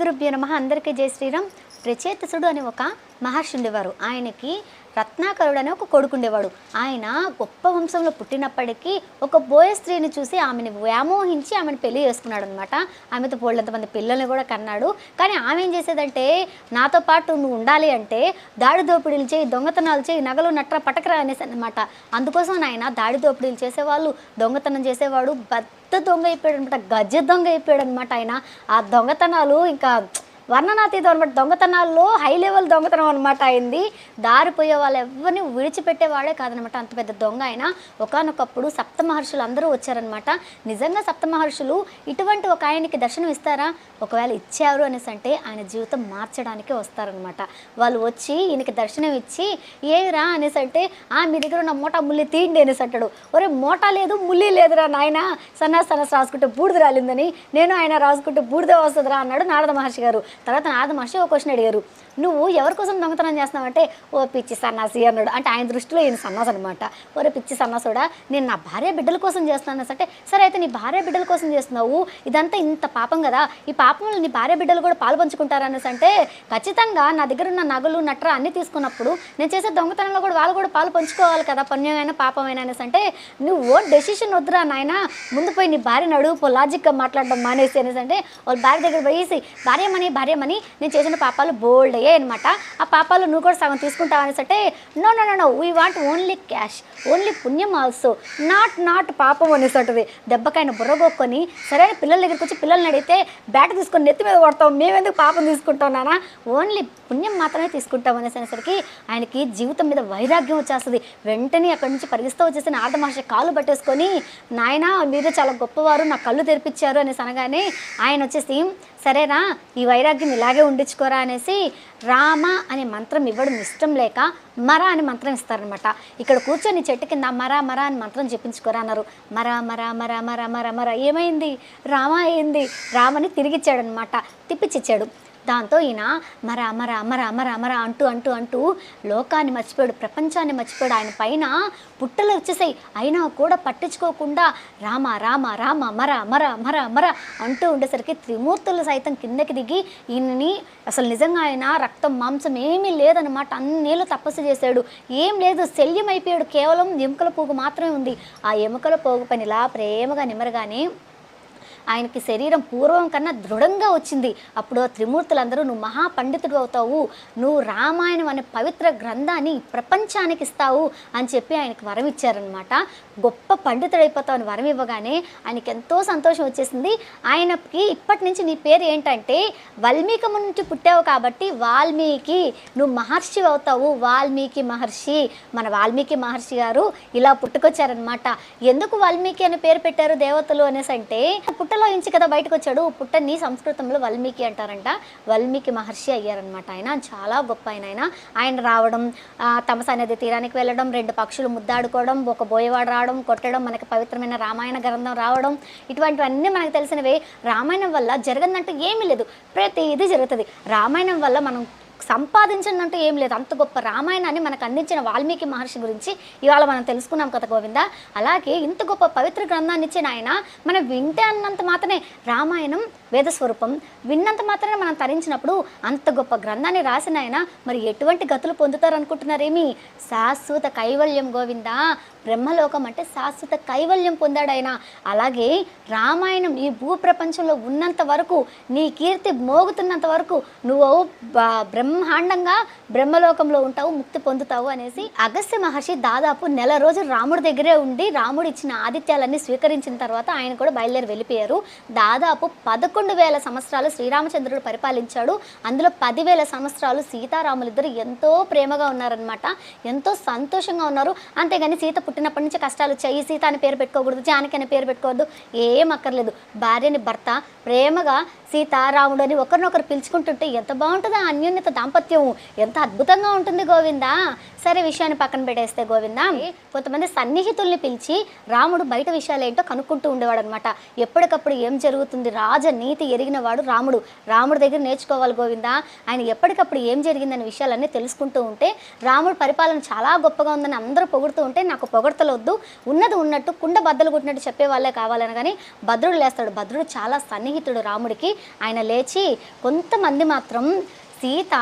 గురుభ్యో నమ. అందరికీ జయ శ్రీరామ్. ప్రచేతసుడు అని ఒక మహర్షి ఉండేవారు. ఆయనకి రత్నాకరుడు అనే ఒక కొడుకు ఉండేవాడు ఆయన గొప్ప వంశంలో పుట్టినప్పటికీ ఒక బోయ స్త్రీని చూసి ఆమెను వ్యామోహించి ఆమెను పెళ్ళి చేసుకున్నాడు అనమాట ఆమెతో పోళ్ళంతమంది పిల్లల్ని కూడా కన్నాడు. కానీ ఆమె ఏం చేసేదంటే నాతో పాటు నువ్వు ఉండాలి అంటే దాడి దోపిడీలు చేయి దొంగతనాలు చేయి నగలు నట్ర పటకరా అనేసి అనమాట అందుకోసం ఆయన దాడి దోపిడీలు చేసేవాళ్ళు దొంగతనం చేసేవాడు పెద్ద దొంగ అయిపోయాడు అనమాట గజ దొంగ అయిపోయాడు అనమాట ఆయన. ఆ దొంగతనాలు ఇంకా వర్ణనాతీతం అనమాట దొంగతనాల్లో హై లెవెల్ దొంగతనం అనమాట అయింది. దారిపోయే వాళ్ళు ఎవరిని విడిచిపెట్టేవాడే కాదనమాట అంత పెద్ద దొంగ ఆయన ఒకనొకప్పుడు సప్త మహర్షులు అందరూ వచ్చారనమాట నిజంగా సప్త మహర్షులు ఇటువంటి ఒక ఆయనకి దర్శనం ఇస్తారా? ఒకవేళ ఇచ్చారు అనేసి అంటే ఆయన జీవితం మార్చడానికి వస్తారనమాట వాళ్ళు వచ్చి ఈయనకి దర్శనం ఇచ్చి ఏరా అనేసి అంటే ఆ మీ దగ్గర ఉన్న మూట ముల్లి తీయండి అనేసి అంటాడు. ఒరే మూట లేదు ముల్లి లేదురా నాయన. సన్నాస్ సన్నాస్ రాసుకుంటే బూడిద రాలిందని. నేను ఆయన రాసుకుంటే బూడిద వస్తుందిరా అన్నాడు నారద మహర్షి గారు. తర్వాత నారద మహర్షి ఒక క్వశ్చన్ అడిగారు. నువ్వు ఎవరి కోసం దొంగతనం చేస్తున్నావంటే ఓ పిచ్చి సన్నాసి అన్నాడు. అంటే ఆయన దృష్టిలో ఈయన సన్నాస్ అనమాట ఒరే పిచ్చి సన్నాసుడా నేను నా భార్య బిడ్డల కోసం చేస్తున్నాను అంటే సరే అయితే నీ భార్య బిడ్డల కోసం చేస్తున్నావు ఇదంతా ఇంత పాపం కదా ఈ పాపంలో నీ భార్య బిడ్డలు కూడా పాలు పంచుకుంటారు అనేసి అంటే ఖచ్చితంగా నా దగ్గర ఉన్న నగలు నట్ర అన్ని తీసుకున్నప్పుడు నేను చేసే దొంగతనంలో కూడా వాళ్ళు కూడా పాలు పంచుకోవాలి కదా పుణ్యమైన పాపమైన అనేసి అంటే నువ్వు డెసిషన్ వద్దురా నాయన ముందు పోయి నీ భార్యను అడుగు లాజిక్గా మాట్లాడడం మానేసి అనేసి అంటే వాళ్ళ భార్య దగ్గర పోయేసి భార్యమని భార్యమని నేను చేసిన పాపాలు బోల్డ్ అయ్యాయి అనమాట ఆ పాపాలు నువ్వు కూడా సగం తీసుకుంటావు అనేసి అంటే no no no no we want only cash only పుణ్యం ఆల్సో నాట్ నాట్ పాపం అనేసి ఉంటుంది దెబ్బకైన బుర్రగొక్కొని సరైన పిల్లల దగ్గరికి వచ్చి పిల్లల్ని అడిగితే బ్యాట్ తీసుకొని నెత్తి మీద కొడతాం మేమెందుకు పాపం తీసుకుంటాం నానా ఓన్లీ పుణ్యం మాత్రమే తీసుకుంటాం అనేసి అనేసరికి ఆయనకి జీవితం మీద వైరాగ్యం వచ్చేస్తుంది. వెంటనే అక్కడి నుంచి పరిగిస్తూ వచ్చేసి నారద మహర్షి కాలు పట్టేసుకొని నాయన మీరు చాలా గొప్పవారు నా కళ్ళు తెరిపించారు అనేసి అనగానే ఆయన వచ్చేసి సరేనా? ఈ వైరాగ్యం ఇలాగే ఉండించుకోరా అనేసి రామ అనే మంత్రం ఇవ్వడం ఇష్టం లేక మర అనే మంత్రం ఇస్తారనమాట ఇక్కడ కూర్చొని చెట్టు కింద మర మర అని మంత్రం చెప్పించుకోరా అన్నారు. మర మర మర మర మర మర ఏమైంది? రామ అయింది రామని తిరిగిచ్చాడనమాట తిప్పిచ్చిచ్చాడు దాంతో ఈయన మర అమర అమర అమర మర అంటూ అంటూ అంటూ లోకాన్ని మర్చిపోయాడు ప్రపంచాన్ని మర్చిపోయాడు. ఆయన పైన పుట్టలు వచ్చేసాయి. అయినా కూడా పట్టించుకోకుండా రామ రామ రామ మర మర మర మర అంటూ ఉండేసరికి త్రిమూర్తులు సైతం కిందకి దిగి ఈయనని అసలు నిజంగా ఆయన రక్తం మాంసం ఏమీ లేదనమాట అన్నేళ్ళు తపస్సు చేశాడు. ఏం లేదు శల్యం అయిపోయాడు కేవలం ఎముకల పోగు మాత్రమే ఉంది. ఆ ఎముకల పోగు పని ఇలా ప్రేమగా నిమరగానే ఆయనకి శరీరం పూర్వం కన్నా దృఢంగా వచ్చింది. అప్పుడు త్రిమూర్తులందరూ నువ్వు మహాపండితుడు అవుతావు. నువ్వు రామాయణం అనే పవిత్ర గ్రంథాన్ని ప్రపంచానికి ఇస్తావు అని చెప్పి ఆయనకి వరం ఇచ్చారనమాట గొప్ప పండితుడైపోతావు అని వరం ఇవ్వగానే ఆయనకి ఎంతో సంతోషం వచ్చేసింది. ఆయనకి ఇప్పటి నుంచి నీ పేరు ఏంటంటే వాల్మీకి నుంచి పుట్టావు కాబట్టి వాల్మీకి నువ్వు మహర్షి అవుతావు. వాల్మీకి మహర్షి. మన వాల్మీకి మహర్షి గారు ఇలా పుట్టుకొచ్చారనమాట ఎందుకు వాల్మీకి అనే పేరు పెట్టారు దేవతలు అనేసి అంటే పుట్ట పుట్టలో నుంచి కదా బయటకు వచ్చాడు. పుట్టని సంస్కృతంలో వాల్మీకి అంటారంట. వాల్మీకి మహర్షి అయ్యారనమాట ఆయన. చాలా గొప్ప ఆయన ఆయన. ఆయన రావడం తమస నది తీరానికి వెళ్ళడం రెండు పక్షులు ముద్దాడుకోవడం ఒక బోయవాడు రావడం కొట్టడం మనకి పవిత్రమైన రామాయణ గ్రంథం రావడం ఇటువంటివన్నీ మనకు తెలిసినవే. రామాయణం వల్ల జరగదంటూ ఏమీ లేదు. ప్రతి ఇది జరుగుతుంది. రామాయణం వల్ల మనం సంపాదించిందంటూ ఏం లేదు. అంత గొప్ప రామాయణాన్ని మనకు అందించిన వాల్మీకి మహర్షి గురించి ఇవాళ మనం తెలుసుకున్నాం కదా గోవింద. అలాగే ఇంత గొప్ప పవిత్ర గ్రంథాన్ని ఇచ్చిన ఆయన మనం వింటే అన్నంత మాత్రమే రామాయణం వేద స్వరూపం విన్నంత మాత్రమే మనం తరించినప్పుడు అంత గొప్ప గ్రంథాన్ని రాసిన ఆయన మరి ఎటువంటి గతులు పొందుతారు అనుకుంటున్నారేమి శాశ్వత కైవల్యం గోవింద. బ్రహ్మలోకం అంటే శాశ్వత కైవల్యం పొందాడైనా. అలాగే రామాయణం ఈ భూ ప్రపంచంలో ఉన్నంత వరకు నీ కీర్తి మోగుతున్నంత వరకు నువ్వు బ్రహ్మాండంగా బ్రహ్మలోకంలో ఉంటావు ముక్తి పొందుతావు అనేసి అగస్త్య మహర్షి దాదాపు నెల రోజులు రాముడి దగ్గరే ఉండి రాముడు ఇచ్చిన ఆదిత్యాలన్నీ స్వీకరించిన తర్వాత ఆయన కూడా బయలుదేరి వెళ్ళిపోయారు. దాదాపు పదకొండు వేల సంవత్సరాలు శ్రీరామచంద్రుడు పరిపాలించాడు. అందులో పదివేల సంవత్సరాలు సీతారాములిద్దరు ఎంతో ప్రేమగా ఉన్నారనమాట ఎంతో సంతోషంగా ఉన్నారు. అంతేగాని సీత పుట్టినప్పటి నుంచి కష్టాలు వచ్చాయి. సీత అని పేరు పెట్టుకోకూడదు జానకి అని పేరు పెట్టుకోవద్దు ఏం అక్కర్లేదు. భార్యని భర్త ప్రేమగా సీత రాముడు అని ఒకరినొకరు పిలుచుకుంటుంటే ఎంత బాగుంటుందో అన్యోన్యత దాంపత్యం. ఎంత అద్భుతంగా ఉంటుంది గోవిందా. సరే విషయాన్ని పక్కన పెట్టేస్తే గోవిందా కొంతమంది సన్నిహితుల్ని పిలిచి రాముడు బయట విషయాలు ఏంటో కనుక్కుంటూ ఉండేవాడు అనమాట ఎప్పటికప్పుడు ఏం జరుగుతుంది రాజ నీతి ఎరిగిన వాడు రాముడు. రాముడి దగ్గర నేర్చుకోవాలి గోవిందా. ఆయన ఎప్పటికప్పుడు ఏం జరిగిందనే విషయాలన్నీ తెలుసుకుంటూ ఉంటే రాముడు పరిపాలన చాలా గొప్పగా ఉందని అందరూ పొగుడుతూ ఉంటే నాకు పొగ పొగడతలు వద్దు ఉన్నది ఉన్నట్టు కుండ బద్దలు కొట్టినట్టు చెప్పే వాళ్ళే కావాలని కానీ భద్రుడు లేస్తాడు. భద్రుడు చాలా సన్నిహితుడు రాముడికి. ఆయన లేచి కొంతమంది మాత్రం సీత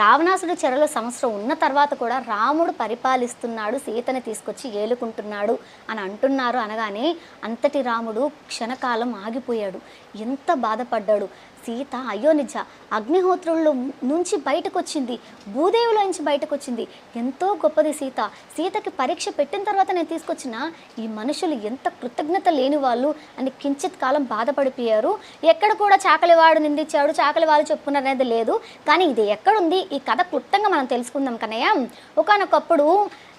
రావణాసుడి చెరలో సంవత్సరం ఉన్న తర్వాత కూడా రాముడు పరిపాలిస్తున్నాడు సీతని తీసుకొచ్చి ఏలుకుంటున్నాడు అని అంటున్నారు అనగానే అంతటి రాముడు క్షణకాలం ఆగిపోయాడు. ఎంత బాధపడ్డాడు. సీత అయ్యో నిజ అగ్నిహోత్రుల్లో నుంచి బయటకు వచ్చింది భూదేవిలో నుంచి బయటకు వచ్చింది ఎంతో గొప్పది సీత. సీతకి పరీక్ష పెట్టిన తర్వాత నేను తీసుకొచ్చిన ఈ మనుషులు ఎంత కృతజ్ఞత లేని వాళ్ళు అని కించిత్ కాలం బాధపడిపోయారు. ఎక్కడ కూడా చాకలివాడు నిందించాడు చాకలి వాళ్ళు చెప్పుకున్నారనేది లేదు. కానీ ఇది ఎక్కడుంది? ఈ కథ క్లుప్తంగా మనం తెలుసుకుందాం కనయ్య ఒకనొకప్పుడు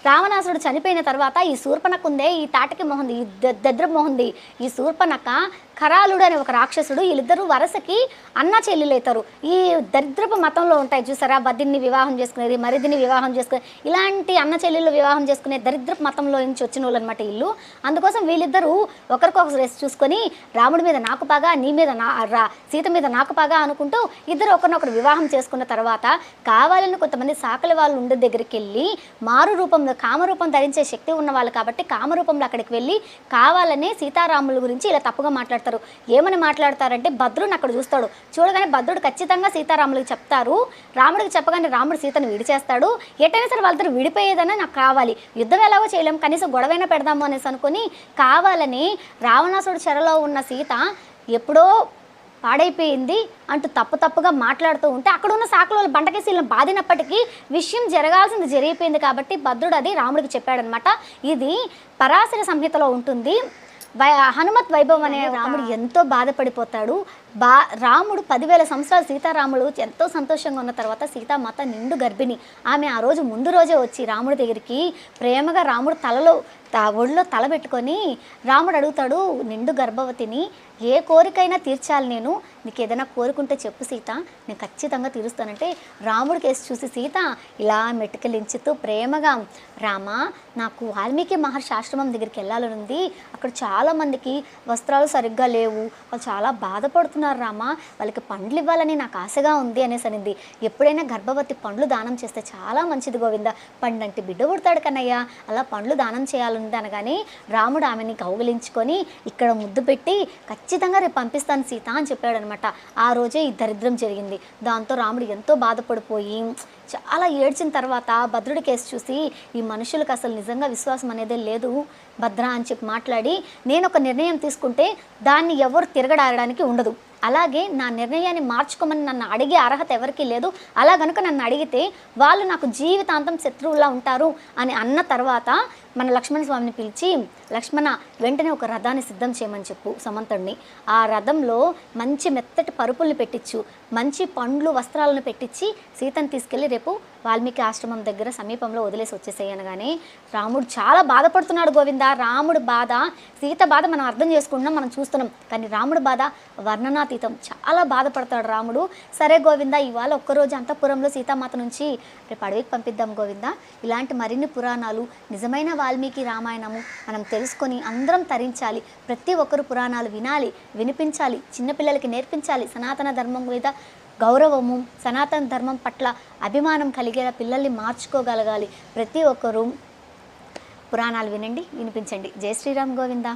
రావణాసుడు చనిపోయిన తర్వాత ఈ శూర్పణకు ఉందే ఈ తాటకి మొహంది ఈ దద్ర మొహంది ఈ శూర్పణక కరాలుడు అనే ఒక రాక్షసుడు వీళ్ళిద్దరూ వరసకి అన్న చెల్లెలవుతారు ఈ దరిద్రపు మతంలో ఉంటాయి చూసారా? బదిన్ని వివాహం చేసుకునేది మరిదిని వివాహం చేసుకునే ఇలాంటి అన్న చెల్లెళ్ళు వివాహం చేసుకునే దరిద్రపు మతంలో నుంచి వచ్చిన వాళ్ళు. అనమాట ఇల్లు అందుకోసం వీళ్ళిద్దరూ ఒకరికొకరు రేసి చూసుకొని రాముడి మీద నాకు పగా నీ మీద నా రా సీత మీద నాకు పగా అనుకుంటూ ఇద్దరు ఒకరినొకరు వివాహం చేసుకున్న తర్వాత కావాలని కొంతమంది సాకలి వాళ్ళు ఉండే దగ్గరికి వెళ్ళి మారు రూపంలో కామరూపం ధరించే శక్తి ఉన్నవాళ్ళు కాబట్టి కామరూపంలో అక్కడికి వెళ్ళి కావాలని సీతారాముల గురించి ఇలా తప్పుగా మాట్లాడతారు. ఏమని మాట్లాడతారంటే భద్రుని అక్కడ చూస్తాడు. చూడగానే భద్రుడు ఖచ్చితంగా సీతారాములకు చెప్తారు. రాముడికి చెప్పగానే రాముడు సీతను విడిచేస్తాడు. ఎటైనా సరే వాళ్ళతో విడిపోయేదని నాకు కావాలి. యుద్ధం ఎలాగో చేయలేం. కనీసం గొడవైనా పెడదాము అనేసి అనుకుని కావాలని రావణాసుడు చెరలో ఉన్న సీత ఎప్పుడో పాడైపోయింది అంటూ తప్పు తప్పుగా మాట్లాడుతూ ఉంటే అక్కడ ఉన్న సాకుల వాళ్ళు వీళ్ళని బాధినప్పటికీ విషయం జరగాల్సింది జరిగిపోయింది కాబట్టి భద్రుడు అది రాముడికి చెప్పాడనమాట. ఇది పరాశర సంహితలో ఉంటుంది. వై హనుమత్ వైభవం అనే రాముడు ఎంతో బాధపడిపోతాడు. బా రాముడు పదివేల సంవత్సరాలు సీతారాముడు ఎంతో సంతోషంగా ఉన్న తర్వాత సీతామాత నిండు గర్భిణి. ఆమె ఆ రోజు ముందు రోజే వచ్చి రాముడి దగ్గరికి ప్రేమగా రాముడు తలలో ఒళ్ళో తల పెట్టుకొని రాముడు అడుగుతాడు నిండు గర్భవతిని ఏ కోరికైనా తీర్చాలి నేను. నీకు ఏదైనా కోరుకుంటే చెప్పు సీత. నేను ఖచ్చితంగా తీరుస్తానంటే రాముడి కేసు చూసి సీత ఇలా మెట్టుకలించుతూ ప్రేమగా రామా నాకు వాల్మీకి మహర్షి ఆశ్రమం దగ్గరికి వెళ్ళాలని ఉంది అక్కడ చాలామందికి వస్త్రాలు సరిగ్గా లేవు. వాళ్ళు చాలా బాధపడుతున్నారు రామా. వాళ్ళకి పండ్లు ఇవ్వాలని నాకు ఆశగా ఉంది అనేసి అనింది. ఎప్పుడైనా గర్భవతి పండ్లు దానం చేస్తే చాలా మంచిది గోవింద. పండంటి బిడ్డ పుడతాడు కన్నయ్య. అలా పండ్లు దానం చేయాలని అనగానే రాముడు ఆమెని కౌగిలించుకొని ఇక్కడ ముద్దు పెట్టి ఖచ్చితంగా రేపు పంపిస్తాను సీత అని చెప్పాడనమాట. ఆ రోజే ఈ దరిద్రం జరిగింది. దాంతో రాముడు ఎంతో బాధపడిపోయి చాలా ఏడ్చిన తర్వాత భద్రుడి కేసు చూసి ఈ మనుషులకు అసలు నిజంగా విశ్వాసం అనేదే లేదు భద్ర అని చెప్పి మాట్లాడి నేను ఒక నిర్ణయం తీసుకుంటే దాన్ని ఎవరు తిరగడారడానికి ఉండదు. అలాగే నా నిర్ణయాన్ని మార్చుకోమని నన్ను అడిగే అర్హత ఎవరికీ లేదు. అలా కనుక నన్ను అడిగితే వాళ్ళు నాకు జీవితాంతం శత్రువులా ఉంటారు అని అన్న తర్వాత మన లక్ష్మణ స్వామిని పిలిచి లక్ష్మణ వెంటనే ఒక రథాన్ని సిద్ధం చేయమని చెప్పు సమంతుడిని ఆ రథంలో మంచి మెత్తటి పరుపుల్ని పెట్టించు మంచి పండ్లు వస్త్రాలను పెట్టించి సీతను తీసుకెళ్ళి రేపు వాల్మీకి ఆశ్రమం దగ్గర సమీపంలో వదిలేసి వచ్చేసేయనగానే రాముడు చాలా బాధపడుతున్నాడు గోవింద. రాముడు బాధ సీత బాధ మనం అర్థం చేసుకుంటున్నాం మనం చూస్తున్నాం. కానీ రాముడు బాధ వర్ణనాతీతం. చాలా బాధపడతాడు రాముడు. సరే గోవింద ఇవాళ ఒక్కరోజు అంతఃపురంలో సీతామాత నుంచి రేపు అడవికి పంపిద్దాం గోవింద. ఇలాంటి మరిన్ని పురాణాలు నిజమైన వాల్మీకి రామాయణము మనం తెలుసుకొని అందరం తరించాలి. ప్రతి ఒక్కరు పురాణాలు వినాలి వినిపించాలి చిన్నపిల్లలకి నేర్పించాలి. సనాతన ధర్మం మీద గౌరవము సనాతన ధర్మం పట్ల అభిమానం కలిగేలా పిల్లల్ని మార్చుకోగలగాలి. ప్రతి ఒక్కరూ పురాణాలు వినండి వినిపించండి. జై శ్రీరామ్ గోవిందా.